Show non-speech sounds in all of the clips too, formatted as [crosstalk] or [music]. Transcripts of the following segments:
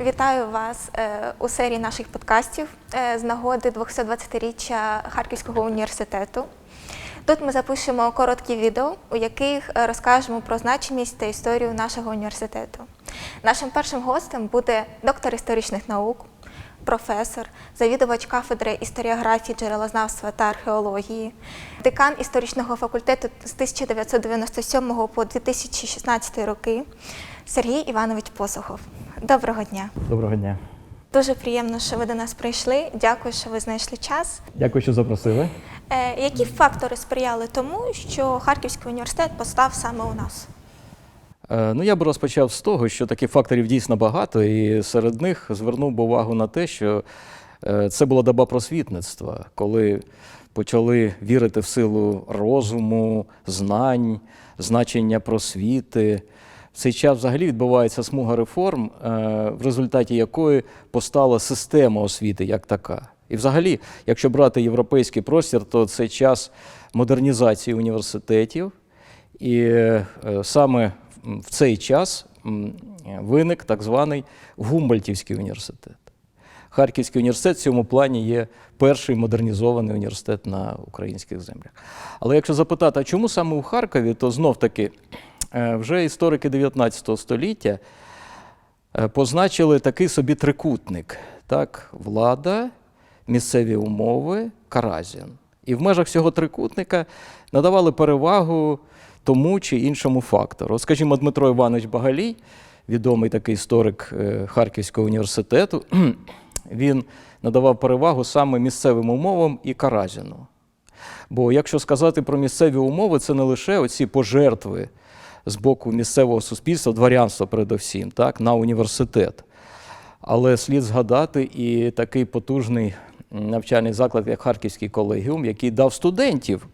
Вітаю вас е, у серії наших подкастів е, з нагоди 220-річчя Харківського університету. Тут ми запишемо короткі відео, у яких е, розкажемо про значимість та історію нашого університету. Нашим першим гостем буде доктор історичних наук, професор, завідувач кафедри історіографії, джерелознавства та археології, декан історичного факультету з 1997 по 2016 роки Сергій Іванович Посохов. Доброго дня! Доброго дня. Дуже приємно, що ви до нас прийшли. Дякую, що ви знайшли час. Дякую, що запросили. Е, які фактори сприяли тому, що Харківський університет постав саме у нас? Е, Ну, я б розпочав з того, що таких факторів дійсно багато, і серед них звернув би увагу на те, що е, це була доба просвітництва, коли почали вірити в силу розуму, знань, значення просвіти. В цей час взагалі відбувається смуга реформ, е, в результаті якої постала система освіти як така. І взагалі, якщо брати європейський простір, то це час модернізації університетів. І е, саме в цей час виник так званий Гумбольтівський університет. Харківський університет в цьому плані є перший модернізований університет на українських землях. Але якщо запитати, а чому саме у Харкові, то знов таки вже історики 19 століття е, позначили такий собі трикутник: так, влада, місцеві умови, Каразін. І в межах цього трикутника надавали перевагу тому чи іншому фактору. Скажімо, Дмитро Іванович Багалій, відомий такий історик е, Харківського університету, [clears throat] він надавав перевагу саме місцевим умовам і Каразіну. Бо якщо сказати про місцеві умови, це не лише оці пожертви з боку місцевого суспільства, дворянства передовсім, так, на університет. Але слід згадати і такий потужний навчальний заклад, як Харківський колегіум, який дав студентів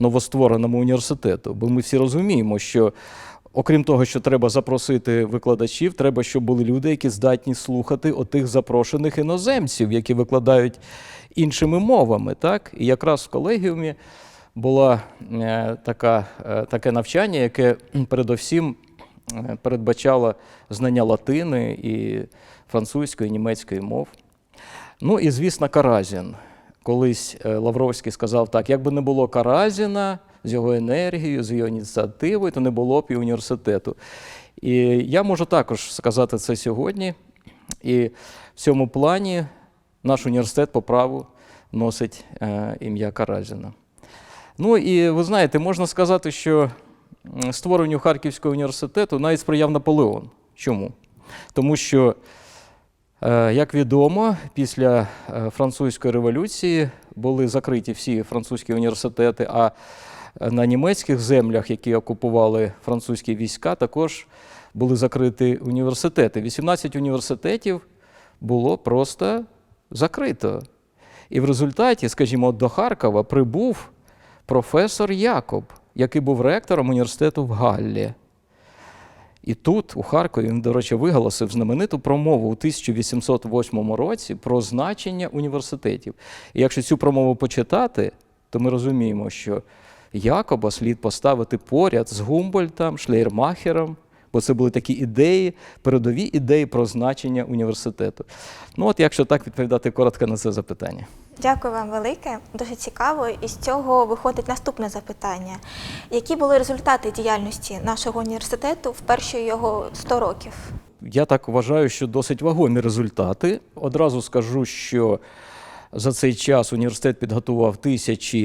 новоствореному університету. Бо ми всі розуміємо, що окрім того, що треба запросити викладачів, треба, щоб були люди, які здатні слухати отих запрошених іноземців, які викладають іншими мовами. Так? І якраз в колегіумі була е, така, е, таке навчання, яке передовсім е, передбачало знання латини і французької, і німецької мов. Ну і, звісно, Каразін. Колись Лавровський сказав так: якби не було Каразіна з його енергією, з його ініціативою, то не було б і університету. І я можу також сказати це сьогодні. І в цьому плані наш університет по праву носить ім'я Каразіна. Ну і ви знаєте, можна сказати, що створенню Харківського університету навіть сприяв Наполеон. Чому? Тому що Е, Як відомо, після е, французької революції були закриті всі французькі університети, а е, на німецьких землях, які окупували французькі війська, також були закриті університети. 18 університетів було просто закрито. І в результаті, скажімо, до Харкова прибув професор Якоб, який був ректором університету в Галлі. І тут, у Харкові, він, до речі, виголосив знамениту промову у 1808 році про значення університетів. І якщо цю промову почитати, то ми розуміємо, що Якоба слід поставити поряд з Гумбольтом, Шлейрмахером, бо це були такі ідеї, передові ідеї про значення університету. Ну, от якщо так відповідати коротко на це запитання. Дякую вам велике, дуже цікаво. І з цього виходить наступне запитання: які були результати діяльності нашого університету в перші його 100 років? Я так вважаю, що досить вагомі результати. Одразу скажу, що за цей час університет підготував тисячі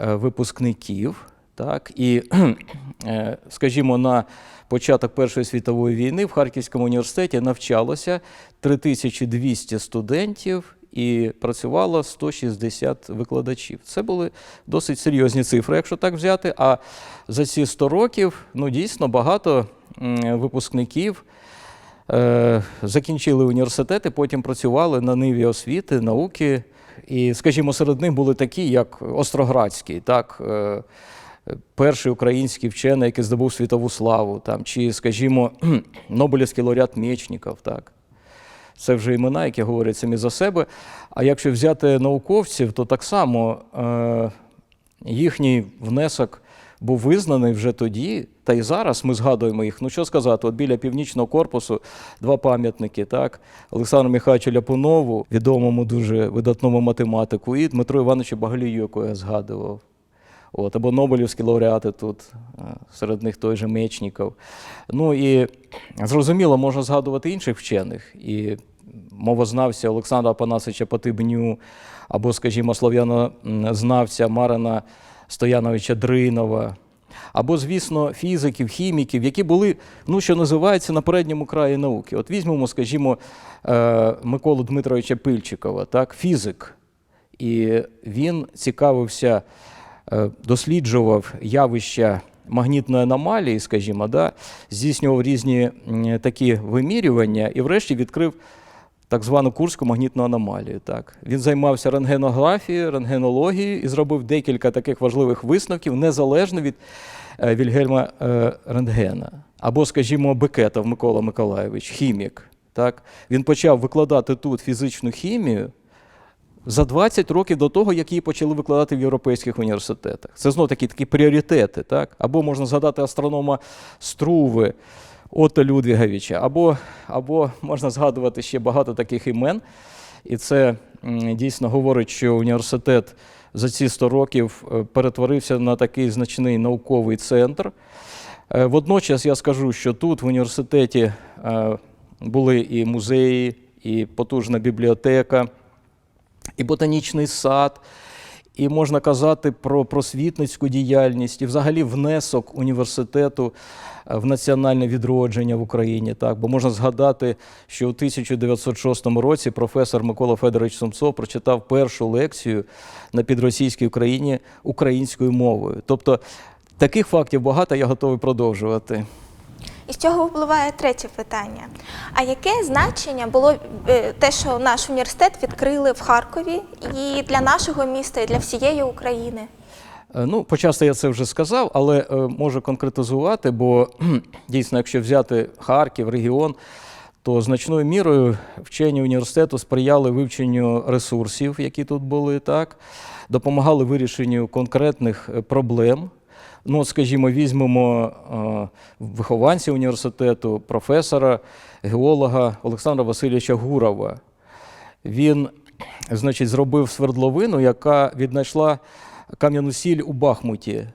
е, випускників. Так, і, е, скажімо, на початок Першої світової війни в Харківському університеті навчалося 3200 студентів і працювало 160 викладачів. Це були досить серйозні цифри, якщо так взяти. А за ці 100 років ну, дійсно багато випускників е, закінчили університети, потім працювали на ниві освіти, науки. І, скажімо, серед них були такі, як Остроградський, так, е, перший український вчений, який здобув світову славу, там, чи, скажімо, [clears throat] Нобелівський лауреат Мєчніков. Так. Це вже імена, які говорять самі за себе. А якщо взяти науковців, то так само е, їхній внесок був визнаний вже тоді, та й зараз ми згадуємо їх. Ну що сказати, от біля північного корпусу два пам'ятники, так, Олександру Михайловичу Ляпунову, відомому дуже видатному математику, і Дмитру Івановичу Багалію, якого я згадував. От, або Нобелівські лауреати тут, е, серед них той же Мечніков. Ну і зрозуміло, можна згадувати інших вчених. І мовознавця Олександра Апанасовича Потибню, або, скажімо, слов'янознавця Марина Стояновича Дринова, або, звісно, фізиків, хіміків, які були, ну, що називається, на передньому краї науки. От візьмемо, скажімо, е, Миколу Дмитровича Пильчикова, так, фізик. І він цікавився, е, досліджував явища магнітної аномалії, скажімо, да, здійснював різні такі вимірювання і врешті відкрив так звану Курську магнітну аномалію. Так. Він займався рентгенографією, рентгенологією і зробив декілька таких важливих висновків, незалежно від е, Вільгельма е, Рентгена. Або, скажімо, Бекетов Микола Миколайович, хімік. Так. Він почав викладати тут фізичну хімію за 20 років до того, як її почали викладати в європейських університетах. Це знов такі такі пріоритети. Так? Або можна згадати астронома Струви, Отто Людвіговича, або, або можна згадувати ще багато таких імен. І це дійсно говорить, що університет за ці 100 років е, перетворився на такий значний науковий центр. Е, Водночас я скажу, що тут в університеті е, були і музеї, і потужна бібліотека, і ботанічний сад, і можна казати про просвітницьку діяльність, і взагалі внесок університету е, в національне відродження в Україні. Так? Бо можна згадати, що у 1906 році професор Микола Федорович Сумцов прочитав першу лекцію на підросійській Україні українською мовою. Тобто таких фактів багато, я готовий продовжувати. І з цього випливає третє питання. А яке значення було е, те, що наш університет відкрили в Харкові і для нашого міста, і для всієї України? Е, Ну, почасти я це вже сказав, але е, можу конкретизувати, бо дійсно, якщо взяти Харків, регіон, то значною мірою вчені університету сприяли вивченню ресурсів, які тут були, так, допомагали вирішенню конкретних проблем. Ну, скажімо, візьмемо вихованця університету, професора, геолога Олександра Васильовича Гурова. Він, значить, зробив свердловину, яка віднайшла кам'яну сіль у Бахмуті,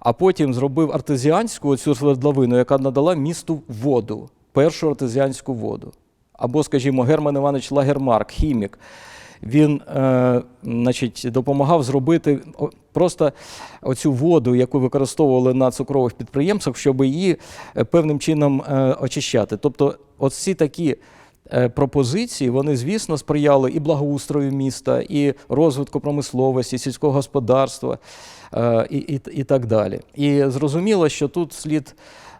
а потім зробив артезіанську цю свердловину, яка надала місту воду, першу артезіанську воду. Або, скажімо, Герман Іванович Лагермарк, хімік. Він е, значить, допомагав зробити просто оцю воду, яку використовували на цукрових підприємствах, щоб її е, певним чином е, очищати. Тобто, оці такі е, пропозиції, вони, звісно, сприяли і благоустрою міста, і розвитку промисловості, сільського господарства е, і, і, і так далі. І зрозуміло, що тут слід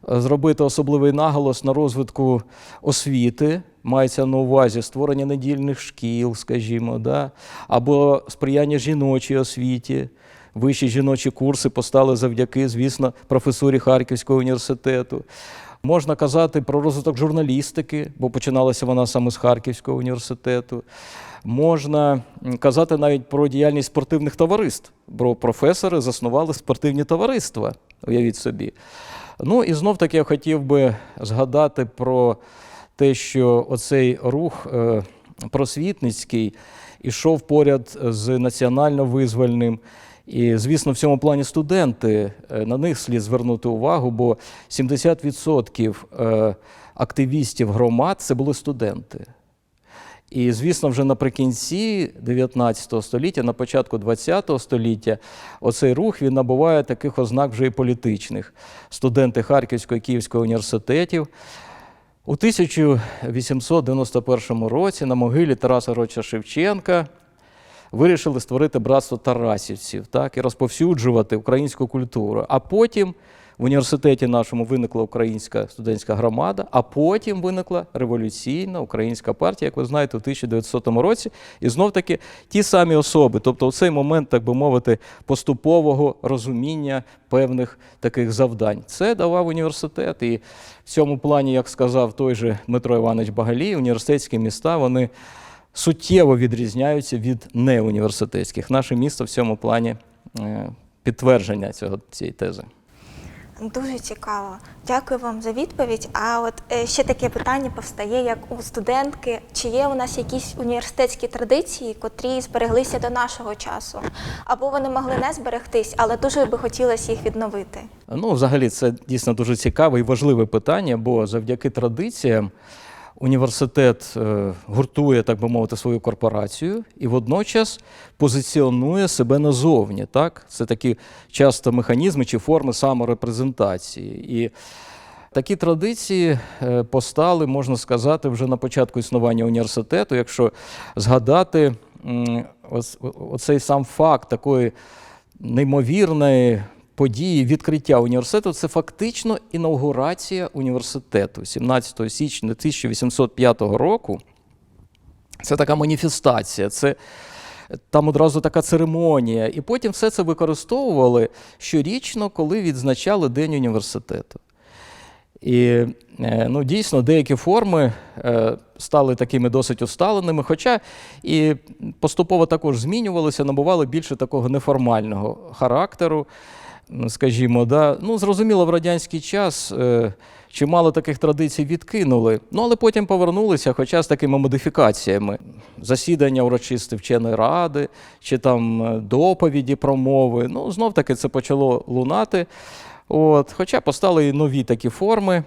зробити особливий наголос на розвитку освіти, мається на увазі створення недільних шкіл, скажімо, да? або сприяння жіночій освіті. Вищі жіночі курси постали завдяки, звісно, професурі Харківського університету. Можна казати про розвиток журналістики, бо починалася вона саме з Харківського університету. Можна казати навіть про діяльність спортивних товариств, бо професори заснували спортивні товариства, уявіть собі. Ну і знов таки я хотів би згадати про те, що оцей рух е, просвітницький ішов поряд з національно-визвольним. І, звісно, в цьому плані студенти, е, на них слід звернути увагу, бо 70% е, активістів громад це були студенти. І, звісно, вже наприкінці 19 століття, на початку 20 століття, оцей рух він набуває таких ознак вже і політичних. Студенти Харківського і Київського університетів у 1891 році на могилі Тараса Роча Шевченка вирішили створити братство тарасівців так, і розповсюджувати українську культуру. А потім в університеті нашому виникла українська студентська громада, а потім виникла революційна українська партія, як ви знаєте, у 1900 році. І знов таки ті самі особи. Тобто, у цей момент, так би мовити, поступового розуміння певних таких завдань. Це давав університет. І в цьому плані, як сказав той же Дмитро Іванович Багалій, університетські міста вони суттєво відрізняються від неуніверситетських. Наше місто в цьому плані е, підтвердження цього, цієї тези. Дуже цікаво. Дякую вам за відповідь. А от е, ще таке питання повстає, як у студентки, чи є у нас якісь університетські традиції, котрі збереглися до нашого часу, або вони могли не зберегтись, але дуже би хотілося їх відновити. Ну, взагалі, це дійсно дуже цікаве і важливе питання, бо завдяки традиціям університет е, гуртує, так би мовити, свою корпорацію і водночас позиціонує себе назовні. Так? Це такі часто механізми чи форми саморепрезентації. І Такі традиції е, постали, можна сказати, вже на початку існування університету. Якщо згадати оцей сам факт такої неймовірної події відкриття університету, це фактично інаугурація університету 17 січня 1805 року. Це така маніфестація, це там одразу така церемонія. І потім все це використовували щорічно, коли відзначали День університету. І е, ну, дійсно деякі форми е, стали такими досить усталеними, хоча і поступово також змінювалися, набували більше такого неформального характеру. Скажімо, да. ну, зрозуміло, в радянський час е, чимало таких традицій відкинули, ну, але потім повернулися, хоча з такими модифікаціями. Засідання урочисти вченої ради, чи там е, доповіді, промови. Ну, знов таки це почало лунати. От, хоча постали і нові такі форми,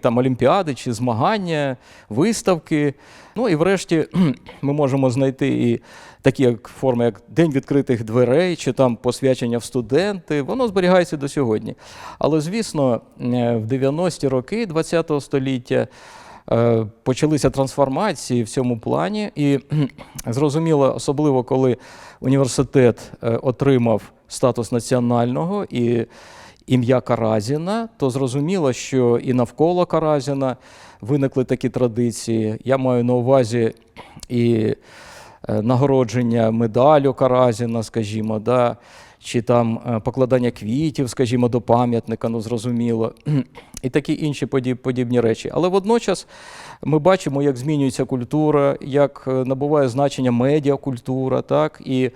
там олімпіади чи змагання, виставки. Ну і врешті ми можемо знайти і такі як форми, як День відкритих дверей, чи там посвячення в студенти. Воно зберігається до сьогодні. Але, звісно, е, в 90-ті роки ХХ століття е, почалися трансформації в цьому плані. І зрозуміло, особливо коли університет е, отримав статус національного і ім'я Каразіна, то зрозуміло, що і навколо Каразіна виникли такі традиції. Я маю на увазі і е, нагородження медалю Каразіна, скажімо, да, чи там е, покладання квітів, скажімо, до пам'ятника, ну зрозуміло, [clears throat] і такі інші подібні речі. Але водночас ми бачимо, як змінюється культура, як е, набуває значення медіакультура, так, і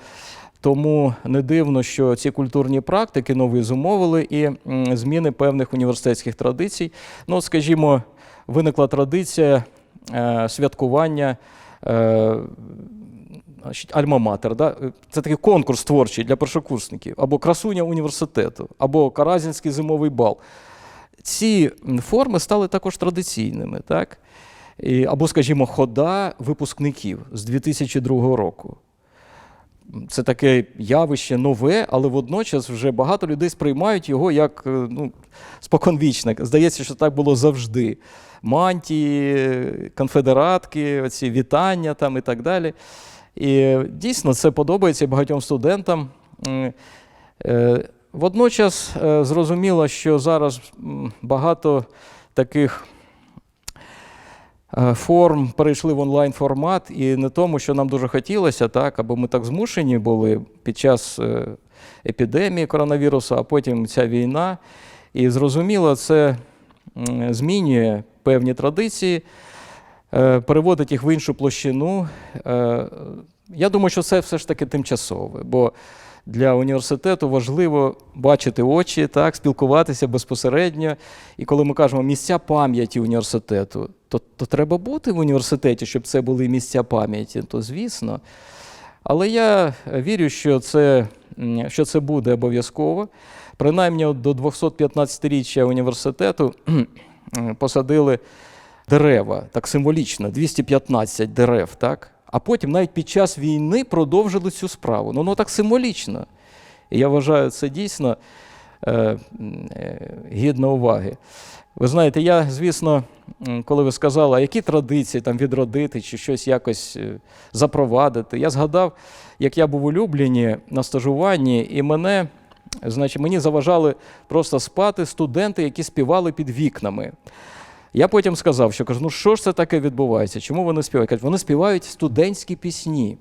тому не дивно, що ці культурні практики нові зумовили і зміни певних університетських традицій. Ну, скажімо, виникла традиція е, святкування. Е, Альма-Матер, да? це такий конкурс творчий для першокурсників, або красуня університету, або Каразінський зимовий бал. Ці форми стали також традиційними, так? Або, скажімо, хода випускників з 2002 року. Це таке явище нове, але водночас вже багато людей сприймають його як е, ну, споконвічне. Здається, що так було завжди. Мантії, конфедератки, оці вітання там і так далі. І дійсно це подобається багатьом студентам. Е, Водночас е, зрозуміло, що зараз багато таких форм перейшли в онлайн формат, і не тому, що нам дуже хотілося, так, або ми так змушені були під час е, епідемії коронавірусу, а потім ця війна. І зрозуміло, це змінює певні традиції, е, переводить їх в іншу площину. Е, Я думаю, що це все ж таки тимчасове, бо для університету важливо бачити очі, так, спілкуватися безпосередньо. І коли ми кажемо місця пам'яті університету, то, то треба бути в університеті, щоб це були місця пам'яті, то звісно. Але я вірю, що це, що це буде обов'язково. Принаймні до 215-річчя університету [clears throat] посадили дерева, так символічно, 215 дерев, так? А потім навіть під час війни продовжили цю справу. Ну, воно так символічно. І я вважаю, це дійсно е, е, гідно уваги. Ви знаєте, я, звісно, коли ви сказали, які традиції там відродити чи щось якось е, запровадити, я згадав, як я був у Любліні на стажуванні, і мене, значить, мені заважали просто спати студенти, які співали під вікнами. Я потім сказав, що кажу, ну що ж це таке відбувається? Чому вони співають? Кажуть, вони співають студентські пісні.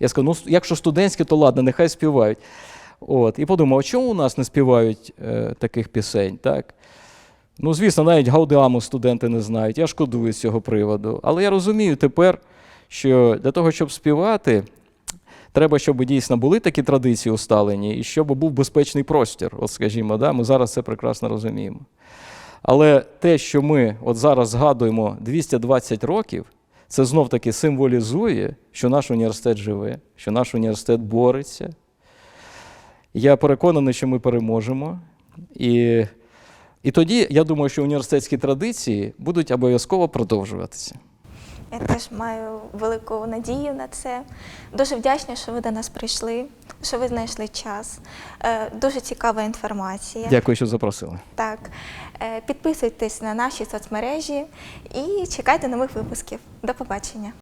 Я сказав, ну якщо студентські, то ладно, нехай співають. От. І подумав, а чому у нас не співають е, таких пісень? Так? Ну, звісно, навіть Гаудеаму студенти не знають. Я шкодую з цього приводу. Але я розумію тепер, що для того, щоб співати, Треба, щоб дійсно були такі традиції усталені, і щоб був безпечний простір. От скажімо, да, ми зараз це прекрасно розуміємо. Але те, що ми от зараз згадуємо 220 років, це знов таки символізує, що наш університет живе, що наш університет бореться. Я переконаний, що ми переможемо. І, і тоді я думаю, що університетські традиції будуть обов'язково продовжуватися. Я теж маю велику надію на це. Дуже вдячна, що ви до нас прийшли, що ви знайшли час. Е, Дуже цікава інформація. Дякую, що запросили. Так, Е, підписуйтесь на наші соцмережі і чекайте нових випусків. До побачення.